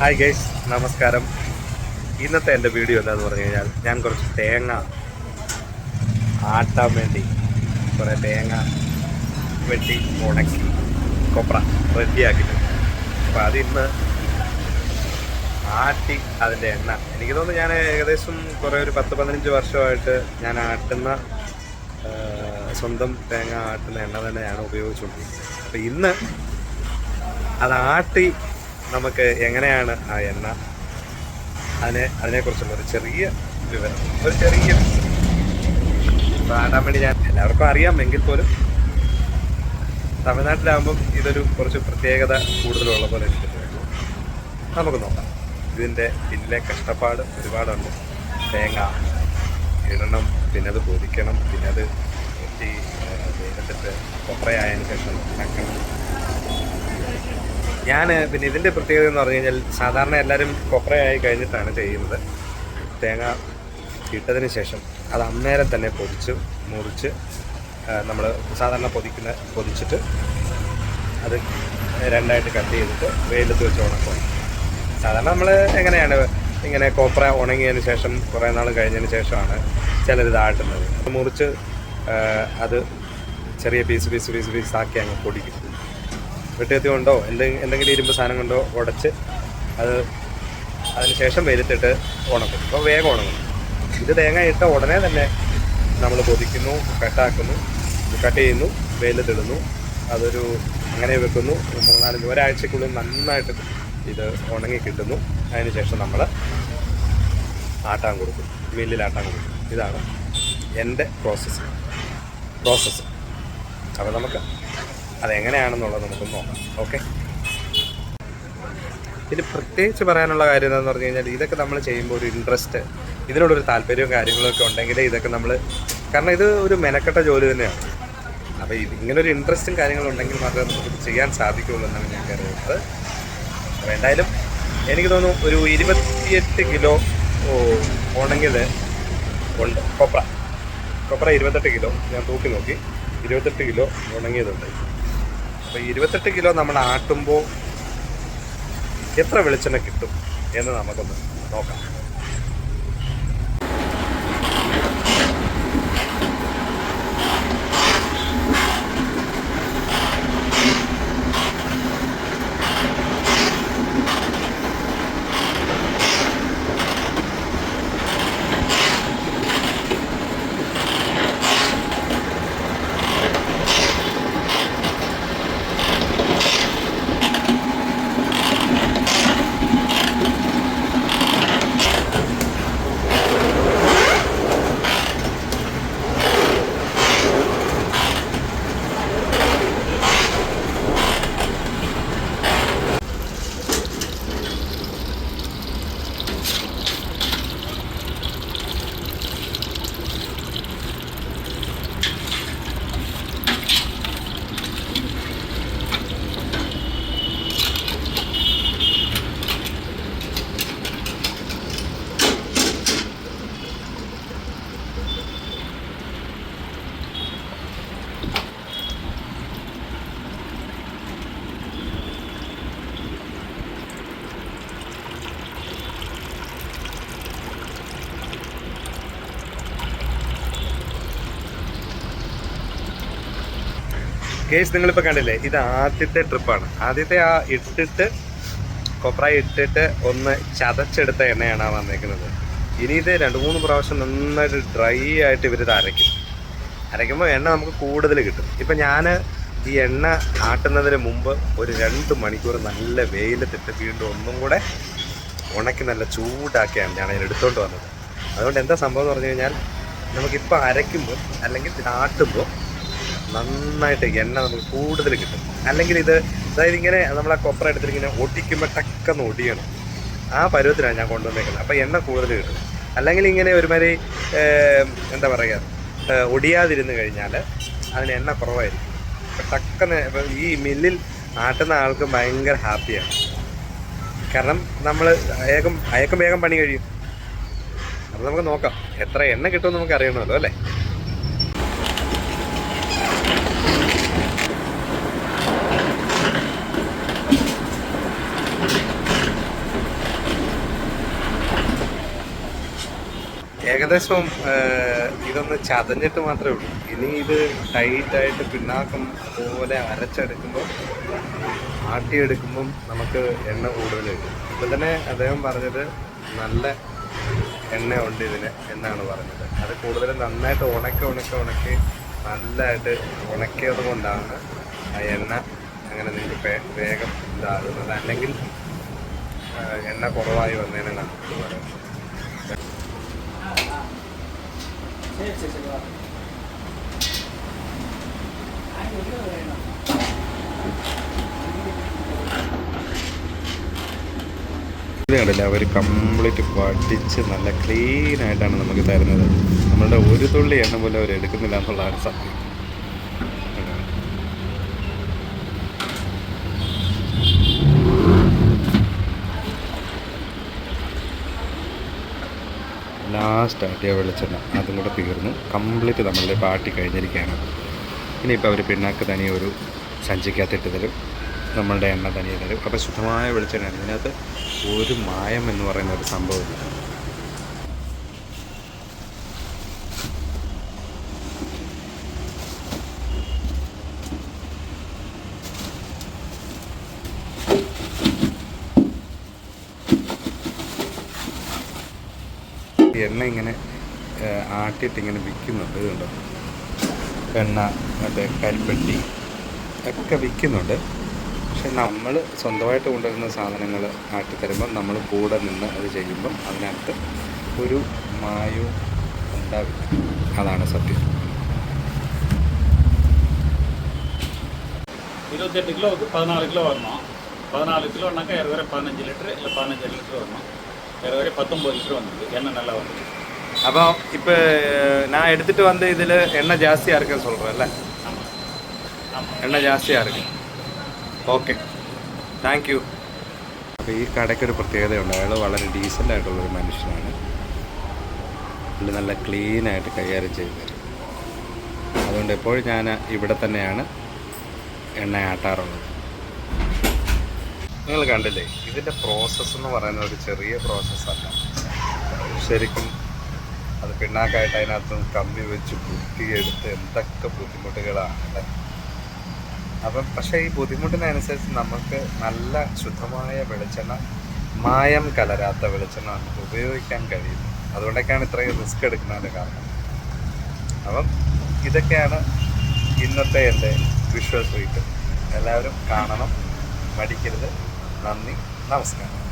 Hi guys നമസ്കാരം. ഇന്നത്തെ എന്റെ വീഡിയോ എന്താന്ന് പറഞ്ഞു കഴിഞ്ഞാൽ ഞാൻ കുറച്ച് തേങ്ങ ആട്ടാൻ വേണ്ടി കുറേ തേങ്ങ വെട്ടി ഉണക്കി കൊപ്ര റെഡിയാക്കിയിട്ടുണ്ട് അപ്പോൾ അതിന്ന് ആട്ടി അതിന്റെ എണ്ണ. എനിക്ക് തോന്നുന്നു ഞാൻ ഏകദേശം കുറേ ഒരു പത്ത് പതിനഞ്ച് വർഷമായിട്ട് ഞാൻ ആട്ടുന്ന സ്വന്തം തേങ്ങ ആട്ടുന്ന എണ്ണ തന്നെയാണ് ഉപയോഗിച്ചുകൊണ്ടിരിക്കുന്നത്. അപ്പോൾ ഇന്ന് അത് ആട്ടി നമുക്ക് എങ്ങനെയാണ് ആ എണ്ണ? അതിനെ അതിനെക്കുറിച്ചുള്ള ഒരു ചെറിയ വിവരം ഒരു ചെറിയ ഇപ്പൊ ആടാൻ വേണ്ടി ഞാൻ എല്ലാവർക്കും അറിയാം എങ്കിൽ പോലും തമിഴ്നാട്ടിലാകുമ്പം ഇതൊരു കുറച്ച് പ്രത്യേകത കൂടുതലുള്ള പോലെ എനിക്ക് നമുക്ക് നോക്കാം. ഇതിന്റെ പിന്നിലെ കഷ്ടപ്പാട് ഒരുപാടുണ്ട്. തേങ്ങ ഇടണം പിന്നെ അത് പൊതിക്കണം പിന്നെ അത് വെട്ടി വെയിലത്തിട്ട് കൊപ്രയായതിനു ശേഷം ഞാൻ പിന്നെ ഇതിന്റെ പ്രത്യേകത എന്ന് പറഞ്ഞു കഴിഞ്ഞാൽ സാധാരണ എല്ലാവരും കൊപ്രയായി കഴിഞ്ഞിട്ടാണ് ചെയ്യുന്നത്. തേങ്ങ ഇട്ടതിന് ശേഷം അത് അന്നേരം തന്നെ പൊതിച്ച് മുറിച്ച് നമ്മൾ സാധാരണ പൊതിക്കുന്ന പൊതിച്ചിട്ട് അത് രണ്ടായിട്ട് കട്ട് ചെയ്തിട്ട് വെയിലത്ത് വെച്ച് ഉണക്കും. സാധാരണ നമ്മൾ എങ്ങനെയാണ് ഇങ്ങനെ കോപ്ര ഉണങ്ങിയതിന് ശേഷം കുറേ നാൾ കഴിഞ്ഞതിന് ശേഷമാണ് ചിലർ ഇതാട്ടുന്നത് മുറിച്ച് അത് ചെറിയ പീസ് പീസ് പീസ് ആക്കി അങ്ങ് പൊടിക്കും. വെട്ടുകത്തി കൊണ്ടോ എന്തെങ്കിലും എന്തെങ്കിലും ഇരുമ്പ് സാധനം കൊണ്ടോ ഉടച്ച് അത് അതിന് ശേഷം വെയിലത്തിട്ട് ഉണക്കും. അപ്പോൾ വേഗം ഉണങ്ങും. ഇത് തേങ്ങ ഇട്ട ഉടനെ തന്നെ നമ്മൾ പൊതിക്കുന്നു കട്ടാക്കുന്നു കട്ട് ചെയ്യുന്നു വെയിലത്തിടുന്നു അതൊരു അങ്ങനെ വെക്കുന്നു. മൂന്നാൽ ഒരാഴ്ചക്കുള്ളിൽ നന്നായിട്ട് ഇത് ഉണങ്ങി കിട്ടുന്നു. അതിന് ശേഷം നമ്മൾ ആട്ടാൻ കൊടുക്കും. മില്ലിൽ ആട്ടാൻ കൊടുക്കും. ഇതാണ് എന്റെ പ്രോസസ്സ് പ്രോസസ്സ് അപ്പോൾ നമുക്ക് അതെങ്ങനെയാണെന്നുള്ളത് നമുക്ക് നോക്കാം. ഓക്കെ. പിന്നെ പ്രത്യേകിച്ച് പറയാനുള്ള കാര്യം എന്താണെന്ന് പറഞ്ഞു കഴിഞ്ഞാൽ ഇതൊക്കെ നമ്മൾ ചെയ്യുമ്പോൾ ഒരു ഇൻട്രസ്റ്റ് ഇതിനോടൊരു താല്പര്യവും കാര്യങ്ങളൊക്കെ ഉണ്ടെങ്കിൽ ഇതൊക്കെ നമ്മൾ കാരണം ഇത് ഒരു മെനക്കെട്ട ജോലി തന്നെയാണ്. അപ്പോൾ ഇത് ഇങ്ങനൊരു ഇൻട്രസ്റ്റും കാര്യങ്ങളും ഉണ്ടെങ്കിൽ മാത്രമേ നമുക്ക് ചെയ്യാൻ സാധിക്കുകയുള്ളൂ എന്നാണ് ഞാൻ കരുതുന്നത്. അപ്പോൾ എന്തായാലും എനിക്ക് തോന്നുന്നു ഒരു ഇരുപത്തിയെട്ട് കിലോ ഉണങ്ങിയത് ഉണ്ട് കൊപ്ര. കൊപ്ര ഇരുപത്തെട്ട് കിലോ. ഞാൻ തൂക്കി നോക്കി. ഇരുപത്തെട്ട് കിലോ ഉണങ്ങിയതുണ്ട്. അപ്പോൾ ഇരുപത്തെട്ട് കിലോ നമ്മൾ ആട്ടുമ്പോൾ എത്ര വെളിച്ചെണ്ണ കിട്ടും എന്ന് നമുക്കൊന്ന് നോക്കാം. കേസ് നിങ്ങളിപ്പോൾ കണ്ടില്ലേ? ഇത് ആദ്യത്തെ ട്രിപ്പാണ് ആദ്യത്തെ ആ ഇട്ടിട്ട് കൊപ്ര ഇട്ടിട്ട് ഒന്ന് ചതച്ചെടുത്ത എണ്ണയാണ് ആ വന്നേക്കുന്നത്. ഇനി ഇത് രണ്ട് മൂന്ന് പ്രാവശ്യം നന്നായിട്ട് ഡ്രൈ ആയിട്ട് ഇവരിത് അരയ്ക്കും. അരയ്ക്കുമ്പോൾ എണ്ണ നമുക്ക് കൂടുതൽ കിട്ടും. ഇപ്പം ഞാൻ ഈ എണ്ണ ആട്ടുന്നതിന് മുമ്പ് ഒരു രണ്ട് മണിക്കൂർ നല്ല വെയിലത്തിട്ട് വീണ്ടും ഒന്നും കൂടെ ഉണക്കി നല്ല ചൂടാക്കിയാണ് ഞാൻ അതിന് എടുത്തുകൊണ്ട് വന്നത്. അതുകൊണ്ട് എന്താ സംഭവം എന്ന് പറഞ്ഞു കഴിഞ്ഞാൽ നമുക്കിപ്പോൾ അരയ്ക്കുമ്പോൾ അല്ലെങ്കിൽ ആട്ടുമ്പോൾ നന്നായിട്ട് എണ്ണ നമുക്ക് കൂടുതൽ കിട്ടും. അല്ലെങ്കിൽ ഇത് അതായത് ഇങ്ങനെ നമ്മൾ ആ കൊപ്ര എടുത്തിട്ട് ഇങ്ങനെ ഒടിക്കുമ്പോൾ ടക്കെന്ന് ഒടിയണം. ആ പരുവത്തിനാണ് ഞാൻ കൊണ്ടുവന്നേക്കുന്നത്. അപ്പോൾ എണ്ണ കൂടുതൽ കിട്ടും. അല്ലെങ്കിൽ ഇങ്ങനെ ഒരുമാതിരി എന്താ പറയുക ഒടിയാതിരുന്ന് കഴിഞ്ഞാൽ അതിന് എണ്ണ കുറവായിരിക്കും. ടക്കെന്ന് ഈ മില്ലിൽ ആട്ടുന്ന ആൾക്ക് ഭയങ്കര ഹാപ്പിയാണ്. കാരണം നമ്മൾ അയക്കും അയക്കും വേഗം പണി കഴിയും. അപ്പോൾ നമുക്ക് നോക്കാം. എത്ര എണ്ണ കിട്ടുമെന്ന് നമുക്ക് അറിയണമല്ലോ അല്ലേ? ഏകദേശം ഇതൊന്ന് ചതഞ്ഞിട്ട് മാത്രമേ ഉള്ളൂ. ഇനി ഇത് ടൈറ്റായിട്ട് പിണ്ണാക്കം പോലെ അരച്ചെടുക്കുമ്പോൾ ആട്ടിയെടുക്കുമ്പം നമുക്ക് എണ്ണ കൂടുതൽ കിട്ടും. ഇപ്പം തന്നെ അദ്ദേഹം പറഞ്ഞത് നല്ല എണ്ണ ഉണ്ട് ഇതിന് എന്നാണ് പറഞ്ഞത്. അത് കൂടുതൽ നന്നായിട്ട് ഉണക്കി ഉണക്കി ഉണക്കി നല്ലതായിട്ട് ഉണക്കിയത് കൊണ്ടാണ് ആ എണ്ണ അങ്ങനെ നിങ്ങൾക്ക് വേഗം ഇതാകുന്നത്. അല്ലെങ്കിൽ എണ്ണ കുറവായി വന്നതിനാണ് പറയുന്നത് കണ്ടില്ല അവർ കംപ്ലീറ്റ് പഠിച്ച് നല്ല ക്ലീൻ ആയിട്ടാണ് നമുക്ക് തരുന്നത്. നമ്മളുടെ ഒരു തുള്ളി എണ്ണ പോലും അവർ എടുക്കുന്നില്ല എന്നുള്ളതാണ് സത്യം. ലാസ്റ്റ് ആട്ടിയ വെളിച്ചെണ്ണ അതും കൂടെ തീർന്നു. കംപ്ലീറ്റ് നമ്മളുടെ പാട്ടി കഴിഞ്ഞിരിക്കുകയാണ്. ഇനിയിപ്പോൾ അവർ പിണ്ണാക്ക് തനിയെ ഒരു സഞ്ചിക്കകത്തിട്ട് തരും. നമ്മളുടെ എണ്ണ തനിയെ തരും. അപ്പോൾ ശുദ്ധമായ വെളിച്ചെണ്ണയാണ്. ഇതിനകത്ത് ഒരു മായം എന്ന് പറയുന്ന ഒരു സംഭവമില്ല എണ്ണ ഇങ്ങനെ ഏഹ്, ആട്ടിയിട്ട് ഇങ്ങനെ വിൽക്കുന്നുണ്ട് ഇതുണ്ടോ എണ്ണ മറ്റേ കരിപ്പെട്ടി ഒക്കെ വിൽക്കുന്നുണ്ട് പക്ഷെ നമ്മൾ സ്വന്തമായിട്ട് കൊണ്ടുവരുന്ന സാധനങ്ങൾ ആട്ടി തരുമ്പോൾ നമ്മൾ കൂടെ നിന്ന് അത് ചെയ്യുമ്പം അതിനകത്ത് ഒരു മായവും ഉണ്ടാവില്ല അതാണ് സത്യം இருபத்தெட்டு கிலோவுக்கு பதினாலு கிலோ வரணும் பதினாலு கிலோனாக்கா ஏறவரை பதினஞ்சு லிட்டரு இல்லை பதினஞ்சு லிட்டர் வரணும் இதுவரை பத்தொம்பது லிட்டர் வந்தது எண்ணெய் நல்லா வந்தது அப்போ இப்போ நான் எடுத்துகிட்டு வந்து இதில் எண்ணெய் இருக்குன்னு ഓക്കെ. താങ്ക് യു അപ്പോൾ ഈ കടയ്ക്കൊരു പ്രത്യേകതയുണ്ട്. അയാൾ വളരെ ഡീസന്റായിട്ടുള്ളൊരു മനുഷ്യനാണ്. പുള്ളി നല്ല ക്ലീനായിട്ട് കൈകാര്യം ചെയ്ത് തരും അതുകൊണ്ട് എപ്പോഴും ഞാൻ ഇവിടെ തന്നെയാണ് എണ്ണ ആട്ടാറുള്ളത്. നിങ്ങൾ കണ്ടില്ലേ? ഇതിന്റെ പ്രോസസ്സ് എന്ന് പറയുന്നത് ഒരു ചെറിയ പ്രോസസ്സല്ല ശരിക്കും അത് പിണ്ണാക്കായിട്ട് അതിനകത്ത് കമ്പി വെച്ച് കുത്തിയെടുത്ത് എന്തൊക്കെ ബുദ്ധിമുട്ടുകളാണ് അല്ലേ? അപ്പം പക്ഷേ ഈ ബുദ്ധിമുട്ടിനനുസരിച്ച് നമുക്ക് നല്ല ശുദ്ധമായ വെളിച്ചെണ്ണ മായം കലരാത്ത വെളിച്ചെണ്ണ നമുക്ക് ഉപയോഗിക്കാൻ കഴിയുന്നു അതുകൊണ്ടൊക്കെയാണ് ഇത്രയും റിസ്ക് എടുക്കുന്നതിന്റെ കാരണം. അപ്പം ഇതൊക്കെയാണ് ഇന്നത്തെ എന്റെ വിഷ്വൽ ട്രീറ്റ് എല്ലാവരും കാണണം മടിക്കരുത്. ランニングなんすか？ね